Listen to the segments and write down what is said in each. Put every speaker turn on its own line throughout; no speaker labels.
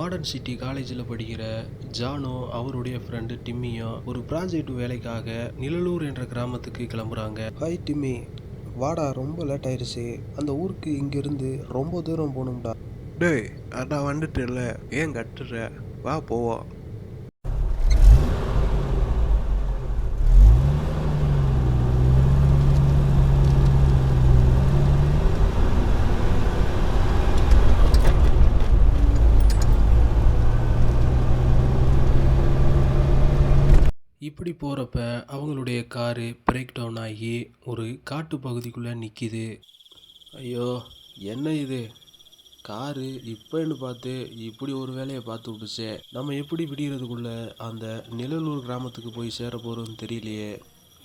Modern city காலேஜில் படிக்கிற ஜானோ அவருடைய ஃப்ரெண்டு டிம்மியும் ஒரு ப்ராஜெக்ட் வேலைக்காக நிழலூர் என்ற கிராமத்துக்கு கிளம்புறாங்க.
Hi Timmy. வாடா ரொம்ப லேட் ஆயிடுச்சு அந்த ஊருக்கு இங்கேருந்து ரொம்ப தூரம் போகணும்டா.
டேய் அதான் வந்துட்டுல ஏன் கட்டுற வா போவோம்.
இப்படி போகிறப்ப அவங்களுடைய காரு பிரேக் டவுன் ஆகி ஒரு காட்டு பகுதிக்குள்ளே நிற்கிது ஐயோ என்ன இது? காரு இப்போன்னு பார்த்து இப்படி ஒரு வேலையை பார்த்து விட்டுச்சே. நம்ம எப்படி விடியறதுக்குள்ள அந்த நிழலூர் கிராமத்துக்கு போய் சேர போகிறோம்னு தெரியலையே.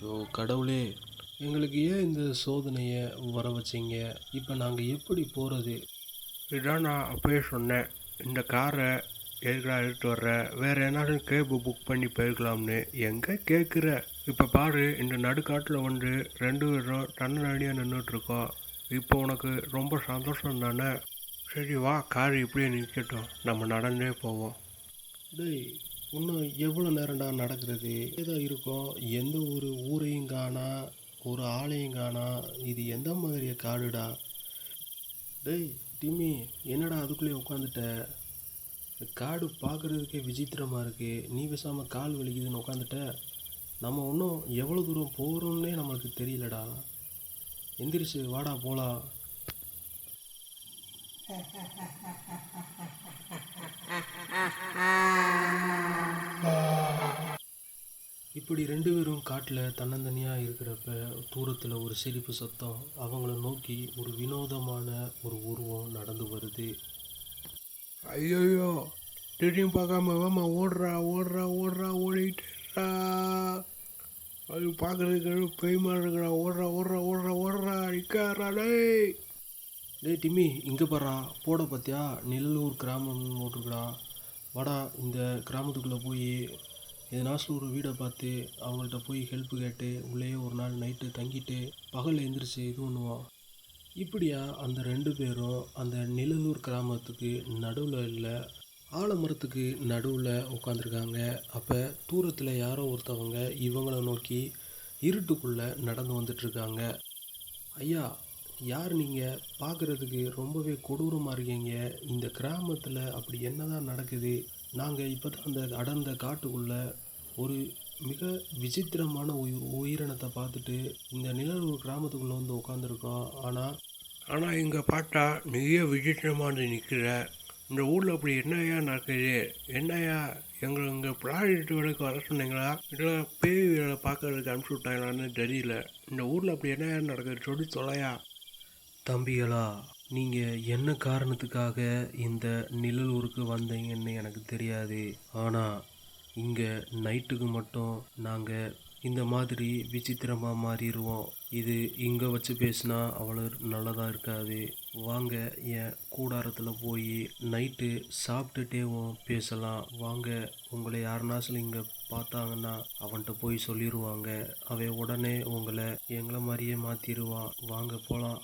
ஐயோ கடவுளே. எங்களுக்கு ஏன் இந்த சோதனையை வர வச்சீங்க? இப்போ நாங்கள் எப்படி போகிறது
இதான் நான் அப்பயே சொன்னேன். இந்த காரை எதுக்குடா எடுத்து வர்ற. வேறு என்னாலும் கேபு புக் பண்ணி போயிருக்கலாம்னு எங்கே கேட்குற? இப்போ பாரு இந்த நடுக்காட்டில் வந்து ரெண்டு பேரும் தன்னடியாக நின்றுட்டுருக்கோம் இப்போ உனக்கு ரொம்ப சந்தோஷம் தானே? சரி வா கார் இப்படியே நிற்கட்டும் நம்ம நடந்தே போவோம்.
டேய் இன்னும் எவ்வளோ நேரம்டா நடக்கிறது? ஏதோ இருக்கும். எந்த ஒரு ஊரையும் காணா ஒரு ஆளையும் காணா. இது எந்த மாதிரி காடுடா? டேய் டிம்மி என்னடா அதுக்குள்ளேயே உட்காந்துட்ட? காடு பார்க்குறதுக்கே விசித்திரமாக இருக்கு. நீ பேசாமல் கால் வலிக்குதுன்னு உட்காந்துட்ட நம்ம ஒன்றும் எவ்வளோ தூரம் போகிறோம்னே நம்மளுக்கு தெரியலடா. எந்திரிச்சு வாடா போகலாம் இப்படி ரெண்டு பேரும் காட்டில் தன்னந்தனியாக இருக்கிறப்ப தூரத்தில் ஒரு சிரிப்பு சத்தம். அவங்கள நோக்கி ஒரு வினோதமான ஒரு உருவம் நடந்து வருது.
ஐயோயோ திரும்பியும் பார்க்காம வாமா ஓடுறா ஓடுறா ஓடுறா ஓடிட்டுறா அது பார்க்குறதுக்கு பெய்மா இருக்கிறா ஓடுறா ஓடுறா ஓடுறா ஓடுறா நிற்காரா டேய்.
டேய் டிம்மி இங்கே பாரா போட பார்த்தியா நெல்லூர் கிராமம் ஓட்டுருக்குடா வாடா இந்த கிராமத்துக்குள்ளே போய் எதனாச்சும் ஒரு வீடை பார்த்து அவங்கள்ட்ட போய் ஹெல்ப் கேட்டு உள்ளேயே ஒரு நாள் நைட்டு தங்கிட்டு பகலில் எந்திரிச்சு இது பண்ணுவான் இப்படியா அந்த ரெண்டு பேரும் அந்த நிழலூர் கிராமத்துக்கு நடுவில் இல்லை ஆலமரத்துக்கு நடுவில் உட்காந்துருக்காங்க அப்போ தூரத்தில் யாரோ ஒருத்தவங்க இவங்கள நோக்கி இருட்டுக்குள்ளே நடந்து வந்துட்டுருக்காங்க ஐயா யார் நீங்கள் பார்க்குறதுக்கு ரொம்பவே கொடூரமாக இருக்கீங்க. இந்த கிராமத்தில் அப்படி என்னதான் நடக்குது? நாங்கள் இப்போ தான் அந்த அடர்ந்த காட்டுக்குள்ளே ஒரு மிக விசித்திரமான உயிர் உயிரினத்தை பார்த்துட்டு இந்த நிழலூர் கிராமத்துக்குள்ளே வந்து உட்காந்துருக்கோம் ஆனால்
ஆனால் இங்கே பார்த்தா நிறைய விசித்திரமாக நிற்கிற இந்த ஊரில் அப்படி என்னையா நடக்குது? என்னையா எங்களை இங்கே ப்ராஜெக்ட் வேலைக்கு வர சொன்னீங்களா? இல்லை பேய் வேலை பார்க்கறதுக்கு அனுப்பிச்சி விட்டாங்களான்னு தெரியல. இந்த ஊரில் அப்படி என்னையா நடக்குது சொல்லி தொலையா?
தம்பிகளா நீங்கள் என்ன காரணத்துக்காக இந்த நிழலூருக்கு வந்தீங்கன்னு எனக்கு தெரியாது. ஆனால் இங்கே நைட்டுக்கு மட்டும் நாங்கள் இந்த மாதிரி விசித்திரமாக மாறிடுவோம் இது இங்கே வச்சு பேசினா அவ்வளோ நல்லதாக இருக்காது. வாங்க என் கூடாரத்தில் போய் நைட்டு சாப்பிட்டுட்டேவும் பேசலாம். வாங்க உங்களை யாருனாச்சும் இங்கே பார்த்தாங்கன்னா அவன்கிட்ட போய் சொல்லிடுவாங்க அவன் உடனே உங்களை எங்களை மாதிரியே மாற்றிடுவான் வாங்க போகலாம்